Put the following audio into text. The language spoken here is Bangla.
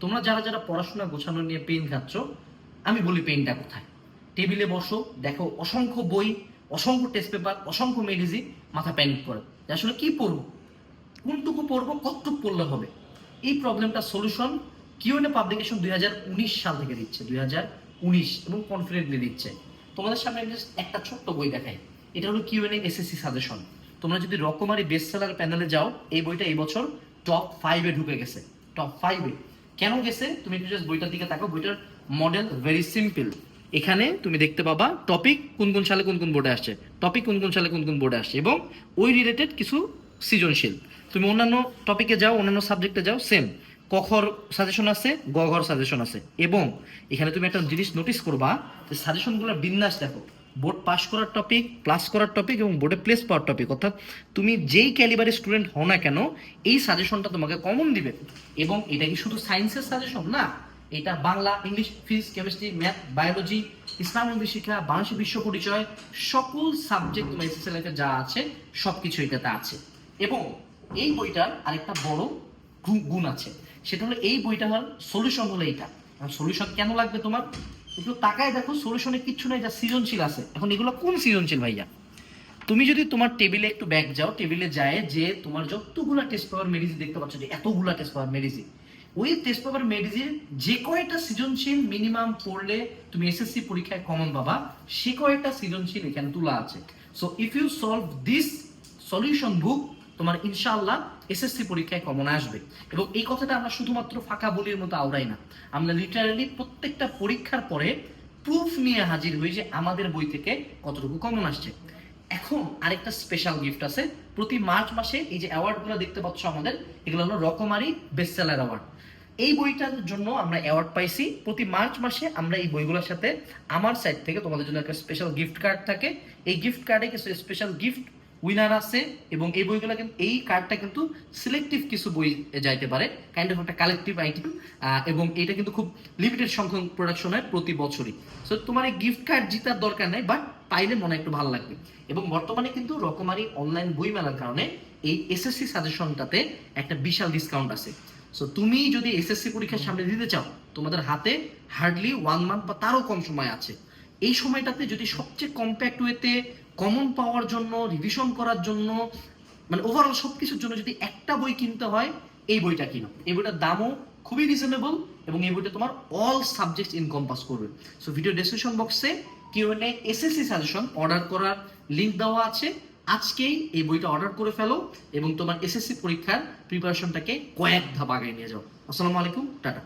তোমরা যারা যারা পড়াশোনা গোছানো নিয়ে পেন খাচ্ছ, আমি বলি পেনটা কোথায়? টেবিলে বসো, দেখো অসংখ্য বই, অসংখ্য টেস্ট পেপার অসংখ্য মেডিজি মাথা প্যানিক করে। আসলে কি পড়ব? কোনটুকু পড়ব? কতটুকু পড়লে হবে? এই প্রবলেমটা সলিউশন কিউএনএ পাবলিকেশন দুই হাজার উনিশ সাল থেকে দিচ্ছে, দুই হাজার উনিশ এবং কনফিডেন্টলি দিচ্ছে। তোমাদের সামনে একটা ছোট্ট বই দেখাই। এটা হলো কিউএনএ এসএসসি সাজেশন তোমরা যদি রকমারি বেস্ট সেলার প্যানেলে যাও, এই বইটা এই বছর টপ ফাইভে ঢুকে গেছে। টপ ফাইভে কেন গেছে? তুমি একটু জাস্ট বইটার দিকে তাকাও। বইটার মডেল ভেরি সিম্পল এখানে তুমি দেখতে পাবা টপিক কোন কোন সালে কোন কোন বোর্ডে আসছে। টপিক কোন কোন সালে কোন কোন বোর্ডে আসছে এবং ওই রিলেটেড কিছু সৃজনশীল। তুমি অন্যান্য টপিকে যাও, অন্যান্য সাবজেক্টে যাও সেম কখর সাজেশন আছে গঘর সাজেশন আছে। এবং এখানে তুমি একটা জিনিস নোটিস করবা যে সাজেশনগুলোর বিন্যাস দেখো। বোর্ড পাস করার টপিক প্লাস করার টপিক এবং বোর্ডে প্লেস পাওয়ার টপিক অর্থাৎ তুমি যেই ক্যালিবারের স্টুডেন্ট হও না কেন, এই সাজেশনটা তোমাকে কমন দিবে। এবং এটা কি শুধু সায়েন্সের সাজেশন না, এটা Bangla, English physics chemistry math biology ইসলাম, ইংলিশ শিক্ষা বাংলাদেশের বিশ্ব পরিচয়, সকল সাবজেক্ট তোমার এসএসএল যা আছে সব কিছু এটাতে আছে। এবং এই বইটার আরেকটা বড় গুণ আছে। সেটা হলো এই বইটার সলিউশন হলো এইটা। সলিউশন কেন লাগবে তোমার? একটু তাকায় দেখো, সলিউশনে কিচ্ছু নাই, যা সৃজনশীল আছে। এখন এগুলো কোন সৃজনশীল ভাইয়া? তুমি যদি তোমার টেবিলে একটু ব্যাক যাও, টেবিলে যায় যে তোমার যতগুলা টেস্ট পেপার মেডিজি দেখতে পাচ্ছ যে এতগুলা টেস্ট পেপার মেডিজি ওই টেস্ট পেপার মেডিজির যে কয়টা সৃজনশীল মিনিমাম পড়লে তুমি এসএসসি পরীক্ষায় কমন পাবা, সে কয়টা সৃজনশীল এখানে তোলা আছে। So if you solve this solution book তোমার ইনশাআল্লাহ এসএসসি পরীক্ষায় কমন আসবে। এবং এই কথাটা আমরা শুধুমাত্র ফাঁকা বলির মতো আওড়াই না। আমরা লিটারালি প্রত্যেকটা পরীক্ষার পরে প্রুফ নিয়ে হাজির হই যে আমাদের বই থেকে কতটুকু কমন আসছে। এখন আরেকটা স্পেশাল গিফট আছে। প্রতি মার্চ মাসে এই যে অ্যাওয়ার্ডগুলো দেখতে পাচ্ছ আমাদের, এগুলো হলো রকমারি বেস্ট সেলার অ্যাওয়ার্ড এই বইটার জন্য আমরা অ্যাওয়ার্ড পাইছি। প্রতি মার্চ মাসে আমরা এই বইগুলোর সাথে আমার সাইড থেকে তোমাদের জন্য একটা স্পেশাল গিফট কার্ড থাকে। এই গিফট কার্ডে কিছু স্পেশাল গিফট উইনার আছে এবং এই বইগুলো কিন্তু, এই কার্ডটা কিন্তু সিলেক্টিভ কিছু বই যাইতে পারে কাইন্ড অফ একটা কালেকটিভ আইটেম এবং এটা কিন্তু খুব লিমিটেড সংখ্যক প্রোডাকশন হয় প্রতি বছরই। সো তোমার এই গিফট কার্ড জিতার দরকার নেই বাট পাইলে মনে একটু ভালো লাগবে। এবং বর্তমানে কিন্তু রকমারি অনলাইন বই মেলার কারণে এই এসএসসি সাজেশনটাতে একটা বিশাল ডিসকাউন্ট আছে। সো তুমি যদি এসএসসি পরীক্ষার সামনে দিতে চাও, তোমাদের হাতে হার্ডলি ওয়ান মান্থ বা তারও কম সময় আছে। এই সময়টাতে যদি সবচেয়ে কম্প্যাক্ট ওয়েতে কমন পাওয়ার জন্য রিভিশন করার জন্য মানে ওভারঅল সব কিছুর জন্য যদি একটা বই কিনতে হয়, এই বইটা কিনো। এই বইটার দামও খুবই রিজনেবল এবং এই বইটা তোমার অল সাবজেক্ট ইনকম্পাস করবে। সো ভিডিও ডেসক্রিপশন বক্সে কিউএনএ এসএসসি সাজেশন অর্ডার করার লিংক দেওয়া আছে। আজকেই এই বইটা অর্ডার করে ফেলো এবং তোমার এসএসসি পরীক্ষার প্রিপারেশনটাকে কয়েক ধাপ আগে নিয়ে যাও। আসসালামু আলাইকুম, টাটা।